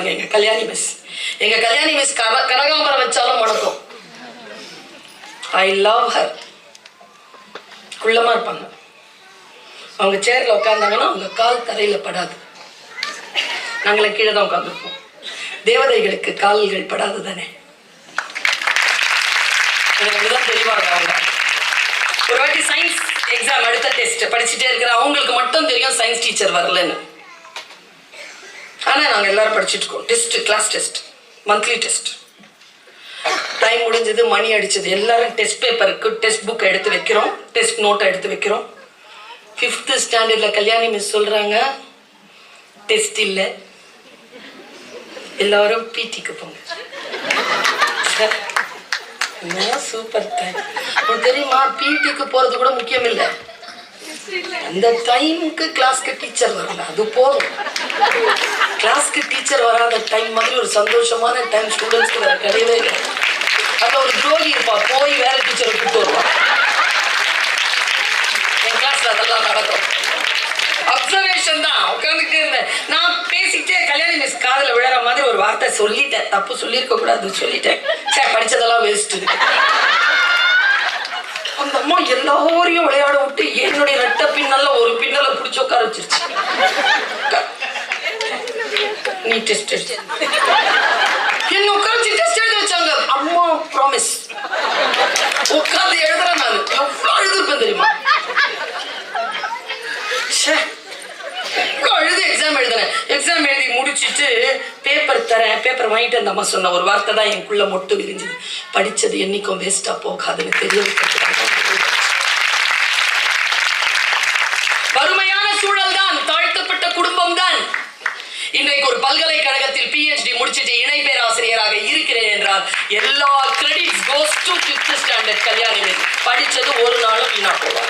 பாருங்க எங்க கல்யாணி மிஸ் எங்க கல்யாணி மிஸ் கர கனகாம்பரம் வச்சாலும் முடக்கும். ஐ லவ் ஹர் குள்ளமா இருப்பாங்க. அவங்க சேர்ல உட்காந்தாங்கன்னா அவங்க கால் தரையில படாது. நாங்களே கீழே தான் உட்காந்துருப்போம் தேவதைகளுக்கு கால்கள் படாது தானே? தான் தெரிவாங்க அவங்க ஒரு வாட்டி சயின்ஸ் எக்ஸாம் அடுத்த டெஸ்ட் படிச்சுட்டே இருக்கிற அவங்களுக்கு மட்டும் தெரியும் சயின்ஸ் டீச்சர் வரலன்னு. ஆனால் நாங்கள் எல்லாரும் படிச்சுட்டு இருக்கோம். Test class test monthly test time முடிஞ்சது மணி அடிச்சது. எல்லாரும் டெஸ்ட் பேப்பருக்கு டெஸ்ட் புக் எடுத்து வைக்கிறோம். டெஸ்ட் நோட்டை எடுத்து வைக்கிறோம். ஃபிஃப்த்து ஸ்டாண்டர்டில் கல்யாணி மிஸ் சொல்கிறாங்க டெஸ்ட் இல்லை. எல்லாரும் பிடிக்கு போங்க. என்ன சூப்பர் டைம் உனக்கு தெரியுமா? பிடிக்கு போகிறது கூட முக்கியம் இல்லை. அந்த டைமுக்கு கிளாஸ்க்கு டீச்சர் வரல. அது போதும். கிளாஸ்க்கு டீச்சர் வராத டைம் மாதிரி ஒரு சந்தோஷமான டைம் ஸ்டூடெண்ட்ஸ்க்கு வேற கிடையவே கிடையாது. அதுல ஒரு ஜோலி இருப்பா போய் வேற டீச்சரை கூப்பிட்டு வருவா. என் கிளாஸ்ல அதெல்லாம் நடக்கும். அப்சர்வேஷன் தான். உட்காந்துட்டு இருந்தேன். நான் பேசிக்கிட்டே கல்யாணி மிஸ் காதில் விழற மாதிரி ஒரு வார்த்தை சொல்லிட்டேன். தப்பு சொல்லியிருக்க கூடாது சொல்லிட்டேன். சே படிச்சதெல்லாம் வேஸ்ட் அந்த அம்மா எல்லாரையும் விளையாட விட்டு என்னுடைய ரெட்ட பின்னல்ல ஒரு பின்னலை பிடிச்சி உட்கார வச்சிருச்சு. நீ டெஸ்ட் என்ன உட்கார டெஸ்ட் எழுதி வச்சாங்க அம்மா ப்ராமிஸ் உட்கார்ந்து எழுதுறேன் நான். எவ்வளவு எழுதிருப்பேன் தெரியுமா? ச்சே. அழுது எக்ஸாம் எழுதுனேன் எக்ஸாம் எழுதி முடிச்சிட்டு பேப்பர் தரேன். பேப்பர் வாங்கிட்டு அந்த அம்மா சொன்ன ஒரு வார்த்தை தான் எனக்குள்ள மொட்டு விரிஞ்சுது. படிச்சது என்னைக்கும் வேஸ்டா போகாதுன்னு தெரிய வைக்கிறதுக்காக வறுமையான சூழல் தான் இன்றைக்கு ஒரு பல்கலைக்கழகத்தில் பிஹெச்டி முடிச்சிட்டு இணை பேராசிரியராக இருக்கிறேன் என்றார் எல்லா credits goes to Christ standard Kalyani படிச்சது ஒரு நாளும் வீணா போவார்